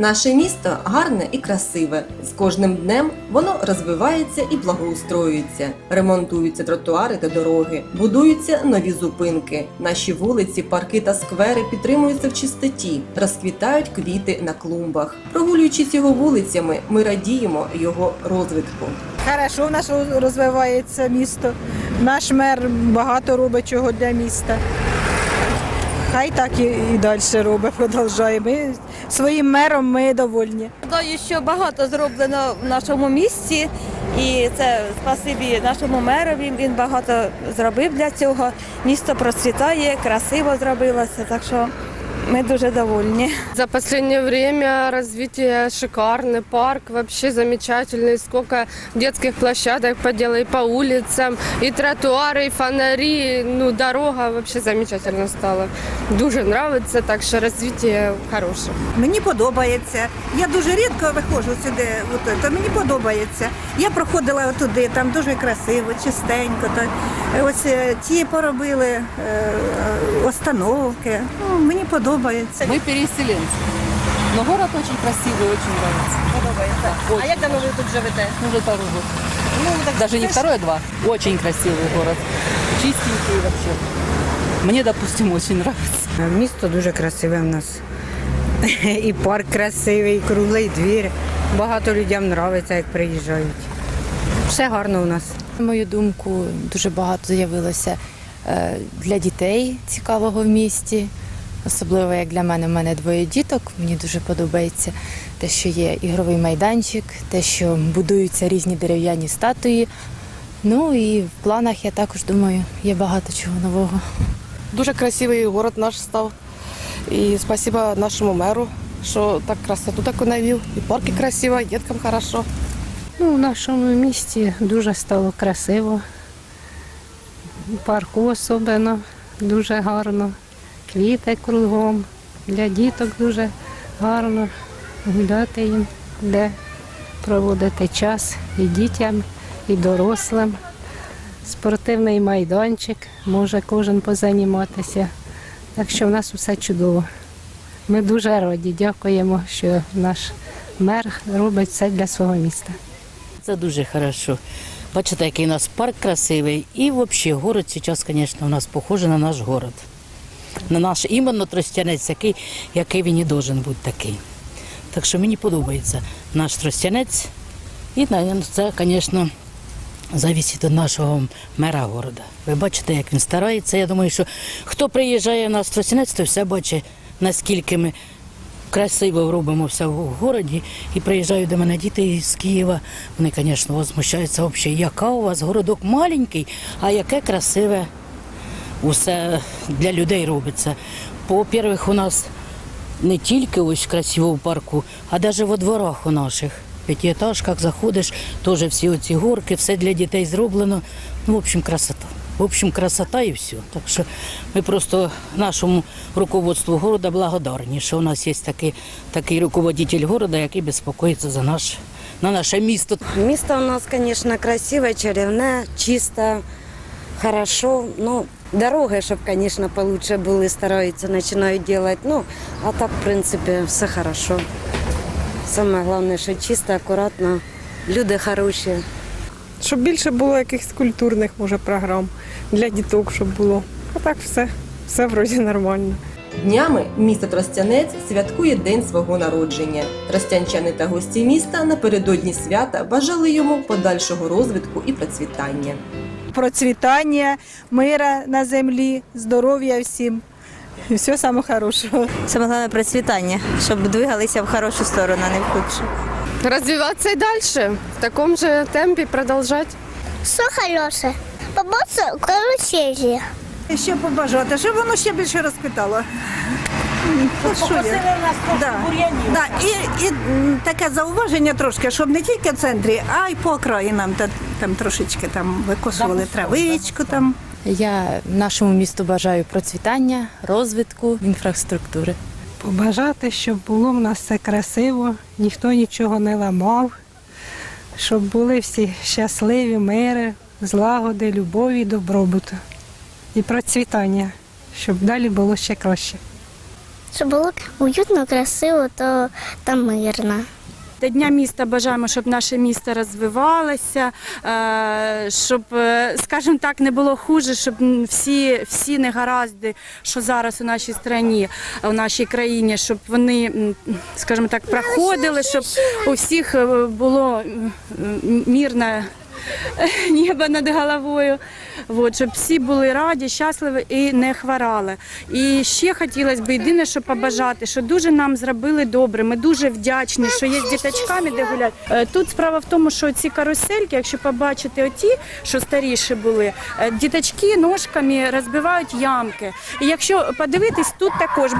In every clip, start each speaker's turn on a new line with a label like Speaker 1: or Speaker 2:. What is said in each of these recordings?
Speaker 1: Наше місто гарне і красиве. З кожним днем воно розвивається і благоустроюється. Ремонтуються тротуари та дороги, будуються нові зупинки. Наші вулиці, парки та сквери підтримуються в чистоті, розквітають квіти на клумбах. Прогулюючись його вулицями, ми радіємо його розвитку.
Speaker 2: Хорошо в нас розвивається місто. Наш мер багато робить чого для міста. Хай так і, і далі робить, продовжує. Ми своїм мером ми довольні.
Speaker 3: Гадаю, що багато зроблено в нашому місті, і це спасибі нашому мерові. Він багато зробив для цього. Місто процвітає, красиво зробилося, так що ми дуже довольні.
Speaker 4: За последнее время развитие шикарный, парк вообще замечательный, сколько детских площадок поделали по улицам, и тротуары, и фонари, ну дорога вообще замечательно стала. Дуже нравится, так що развитие хорошее.
Speaker 5: Мені подобається. Я дуже рідко виходжу сюди, от, то мені подобається. Я проходила туди, там дуже красиво, чистенько. То, е, ось е, ті поробили е, е, остановки. Ну, мені подобається.
Speaker 6: Мы переселенцы. Но город очень красивый, очень нравится.
Speaker 3: Подобається. А як давно ви тут живете?
Speaker 6: Ну, уже второй год. Ну, Даже не второй, а два. Очень красивый город. Чистенький вообще. Мне, допустим, очень нравится.
Speaker 7: Місто дуже красиве в нас. І парк красивий, і круглий двір. Багато людям подобається, як приїжджають. Все гарно у нас.
Speaker 8: На мою думку, дуже багато з'явилося е, для дітей цікавого в місті. Особливо як для мене, в мене двоє діток. Мені дуже подобається те, що є ігровий майданчик, те, що будуються різні дерев'яні статуї. Ну і в планах я також думаю, є багато чого нового.
Speaker 9: Дуже красивий город наш став. І спасибо нашому меру, що так красоту таку навів. І парки красиво, діткам хорошо.
Speaker 10: Ну, в нашому місті дуже стало красиво. Парку особливо дуже гарно. Квіти кругом. Для діток дуже гарно гуляти їм, де проводити час і дітям, і дорослим. Спортивний майданчик, може кожен позаніматися. Так що в нас все чудово. Ми дуже раді, дякуємо, що наш мер робить все для свого міста.
Speaker 11: Це дуже хорошо. Бачите, який у нас парк красивий. І взагалі город зараз, звісно, у нас похожий на наш город. На наш іменно Тростянець, який, який він і должен бути такий. Так що мені подобається наш Тростянець. І це, звісно, зависить від нашого мера города. Ви бачите, як він старається. Я думаю, що хто приїжджає на Тростянець, то все бачить, наскільки ми красиво робимо все в городі. І приїжджають до мене діти з Києва. Вони, звісно, возмущаються взагалі, яка у вас городок маленький, а яке красиве усе для людей робиться. По-перше, у нас не тільки ось красиво в парку, а навіть во дворах у наших. В п'ятиэтажках заходиш, теж всі оці горки, все для дітей зроблено. Ну, в общем, красота. В общем, красота і все. Так що ми просто нашому руководству города благодарні, що у нас є такий, такий руководитель города, який безпокоїться за наш, на наше місто.
Speaker 7: Місто у нас, звісно, красиве, чарівне, чисто, хорошо. Ну, дороги, щоб, звісно, получше були, стараються, починають робити. Ну, а так, в принципі, все хорошо. Саме головне, що чисто, акуратно, люди хороші.
Speaker 2: Щоб більше було якихось культурних, може, програм для діток, щоб було. А так все, все вроді нормально.
Speaker 1: Днями місто Тростянець святкує день свого народження. Тростянчани та гості міста напередодні свята бажали йому подальшого розвитку і процвітання.
Speaker 2: Процвітання, мира на землі, здоров'я всім. І все саме хорошого.
Speaker 3: Саме головне процвітання, щоб двигалися в хорошу сторону, а не в худшу.
Speaker 4: Развиваться и дальше, в таком же темпе продолжать.
Speaker 12: Все хороше. Побачиться каруселі.
Speaker 5: І ще побажати, щоб воно ще більше розквітало. Да. Да. І, і таке зауваження трошки, щоб не тільки в центрі, а й по окраїнам там трошечки там викосували травичку там.
Speaker 8: Я нашому місту бажаю процвітання, розвитку, інфраструктури.
Speaker 10: Побажати, щоб було в нас все красиво, ніхто нічого не ламав, щоб були всі щасливі, мири, злагоди, любові, добробуту і процвітання, щоб далі було ще краще.
Speaker 12: щоб було уютно, красиво та, та мирно.
Speaker 13: До Дня міста бажаємо, щоб наше місто розвивалося, е, щоб, е, скажімо так, не було хуже, щоб всі, всі негаразди, що зараз у нашій країні, у нашій країні, щоб вони, скажімо так, проходили, щоб у всіх е, було м, небо над головою. От, щоб всі були раді, щасливі і не хворали. І ще хотілося б єдине, що побажати, що дуже нам зробили добре. Ми дуже вдячні, що є з діточками, де гуляти. Е, Тут справа в тому, що ці карусельки, якщо побачити оті, що старіші були, е, діточки ножками розбивають ямки. І якщо подивитись, тут також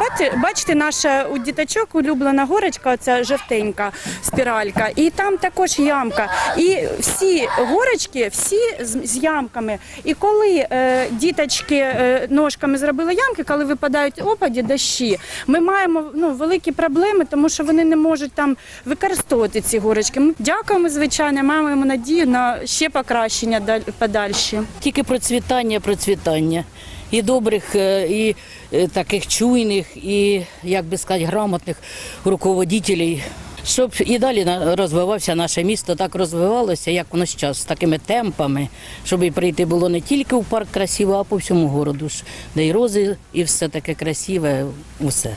Speaker 13: бачите, наша у діточок улюблена горочка, оця жовтенька спіралька, і там також ямка. І всі горочки, всі з, з ямками. І коли е, діточки е, ножками зробили ямки, коли випадають опаді, дощі, ми маємо ну, великі проблеми, тому що вони не можуть там використовувати ці горочки. Ми дякуємо, звичайно, маємо надію на ще покращення даль- подальші.
Speaker 11: Тільки процвітання, процвітання. І добрих, е, і е, таких чуйних, і, як би сказати, грамотних руководителів. Щоб і далі розвивався наше місто, так розвивалося, як воно зараз, з такими темпами, щоб і прийти було не тільки в парк красиво, а по всьому городу, де і рози, і все таке красиве, усе.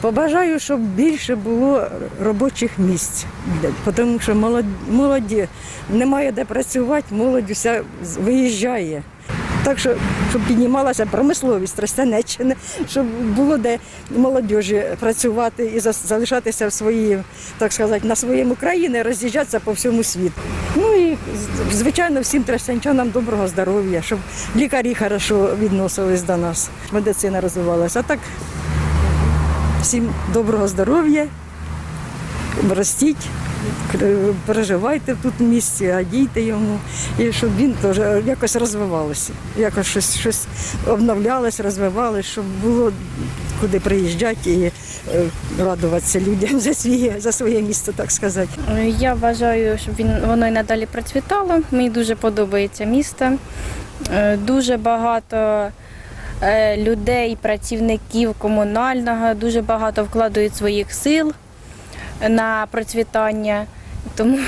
Speaker 14: Побажаю, щоб більше було робочих місць, тому що молоді, немає де працювати, молодь уся з- виїжджає. Так що, щоб піднімалася промисловість Тростянеччини, щоб було де молодіжі працювати і за- залишатися в своїй, так сказати, на своєму країні, роз'їжджатися по всьому світу. Ну і звичайно всім тростянчанам доброго здоров'я, щоб лікарі хорошо відносились до нас, медицина розвивалася. А так Всім доброго здоров'я, ростіть, переживайте тут в місті, а дійте йому, і щоб він теж якось розвивався, якось щось, щось обновлялось, розвивалось, щоб було куди приїжджати і е, радуватися людям за своє, за своє місто, так сказати.
Speaker 15: Я бажаю, щоб він воно і надалі процвітало. Мені дуже подобається місто. Е, Дуже багато е, людей, працівників комунального, дуже багато вкладають своїх сил на процвітання. Тому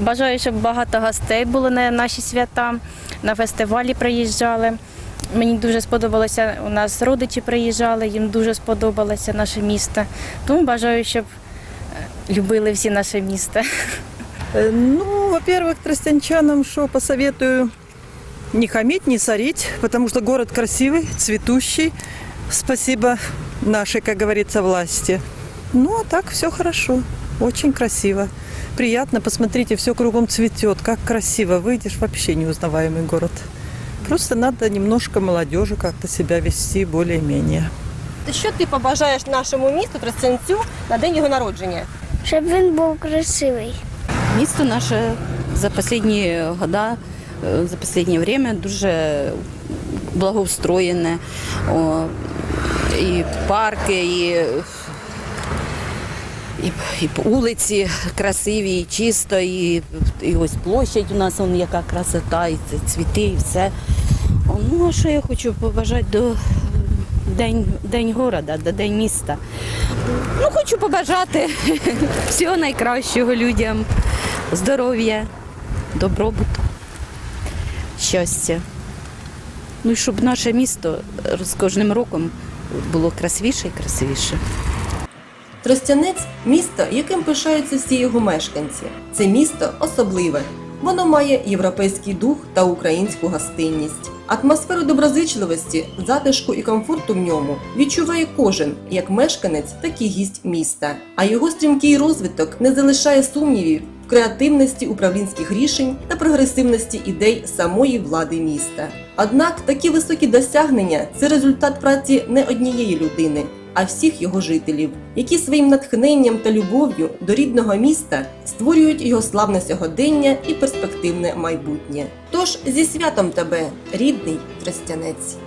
Speaker 15: бажаю, щоб багато гостей було на наші свята, на фестивалі приїжджали. Мені дуже сподобалося, у нас родичі приїжджали, їм дуже сподобалося наше місто. Тому бажаю, щоб е, любили всі наше місто.
Speaker 16: Э, Ну, во-первых, тростянчанам что посоветую не хамить, не сорить, потому что город красивый, цветущий. Спасибо нашей, как говорится, власти. Ну, а так все хорошо, очень красиво. Приятно, посмотрите, все кругом цветет, как красиво. Выйдешь, вообще неузнаваемый город. Просто надо немножко молодежи как-то себя вести более-менее.
Speaker 1: Що ти побажаєш нашому місту Тростянцю на день його народження?
Speaker 12: Щоб він був красивий.
Speaker 17: Місто наше за останні года, е, за останнє время дуже благоустроєне. О, і парки, і, і, і вулиці красиві, і чисто, і, і ось площадь у нас вон, яка красота, і цвіти, і все. Ну, а що я хочу побажати до День, день города, до День міста. Ну, хочу побажати всього найкращого людям, здоров'я, добробуту, щастя. Ну і щоб наше місто з кожним роком було красивіше і красивіше.
Speaker 1: Тростянець місто, яким пишаються всі його мешканці. Це місто особливе. Воно має європейський дух та українську гостинність. Атмосферу доброзичливості, затишку і комфорту в ньому відчуває кожен, як мешканець, так і гість міста. А його стрімкий розвиток не залишає сумнівів в креативності управлінських рішень та прогресивності ідей самої влади міста. Однак такі високі досягнення це результат праці не однієї людини, а всіх його жителів, які своїм натхненням та любов'ю до рідного міста створюють його славне сьогодення і перспективне майбутнє. Тож зі святом тебе, рідний Тростянець!